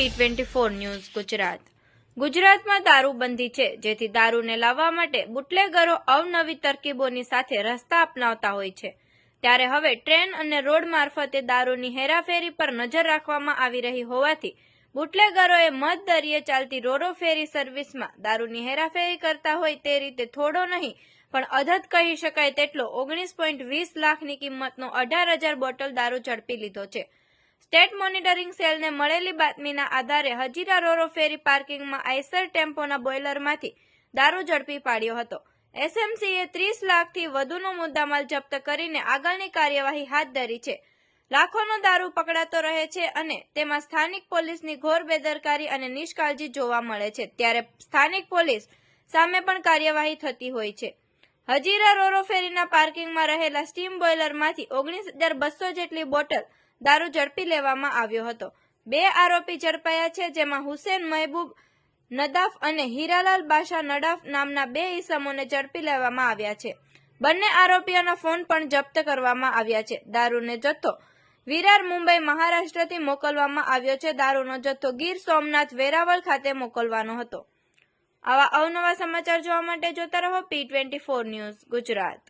P twenty four news Gujarat. ગુજરાતમાં દારૂબંધી છે, જેથી દારૂને લાવવા માટે બુટલેગરો અવનવી તરકીબોની સાથે રસ્તા અપનાવતા હોય છે. ત્યારે હવે ટ્રેન અને રોડ મારફતે દારૂની હેરાફેરી પર નજર રાખવામાં આવી રહી હોવાથી બુટલેગરોએ મધ દરિયે ચાલતી રોરો ફેરી સર્વિસમાં દારૂની હેરાફેરી કરતા હોય તે રીતે થોડો નહીં, પણ અધત કહી શકાય તેટલો ઓગણીસ પોઈન્ટ વીસ લાખની કિંમતનો અઢાર હજાર બોટલ દારૂ ઝડપી લીધો છે. સ્ટેટ મોનિટરિંગ સેલને મળેલી બાતમીના આધારે હજીરા રોરો ફેરી પાર્કિંગમાં આઈસર ટેમ્પોના બોઇલરમાંથી દારૂ ઝડપી પાડ્યો હતો. એસએમસીએ ત્રીસ લાખથી વધુનો મુદ્દામાલ જપ્ત કરીને આગળની કાર્યવાહી હાથ ધરી છે. લાખોનો દારૂ પકડાતો રહે છે અને તેમાં સ્થાનિક પોલીસની ઘોર બેદરકારી અને નિષ્કાળજી જોવા મળે છે. ત્યારે સ્થાનિક પોલીસ સામે પણ કાર્યવાહી થતી હોય છે. હજીરા રોરો ફેરીના પાર્કિંગમાં રહેલા સ્ટીમ બોઇલરમાંથી ઓગણીસ હજાર બસો જેટલી બોટલ દારૂ ઝડપી લેવામાં આવ્યો હતો. બે આરોપી ઝડપાયા છે, જેમાં હુસેન મહેબૂબ નદાફ અને હીરાલાલ બાશા નડાફ નામના બે ઈસમોને ઝડપી લેવામાં આવ્યા છે. બંને આરોપીઓના ફોન પણ જપ્ત કરવામાં આવ્યા છે. દારૂને જથ્થો વિરાર મુંબઈ મહારાષ્ટ્રથી મોકલવામાં આવ્યો છે. દારૂનો જથ્થો ગીર સોમનાથ વેરાવળ ખાતે મોકલવાનો હતો. આવા અવનવા સમાચાર જોવા માટે જોતા રહો P twenty four news Gujarat.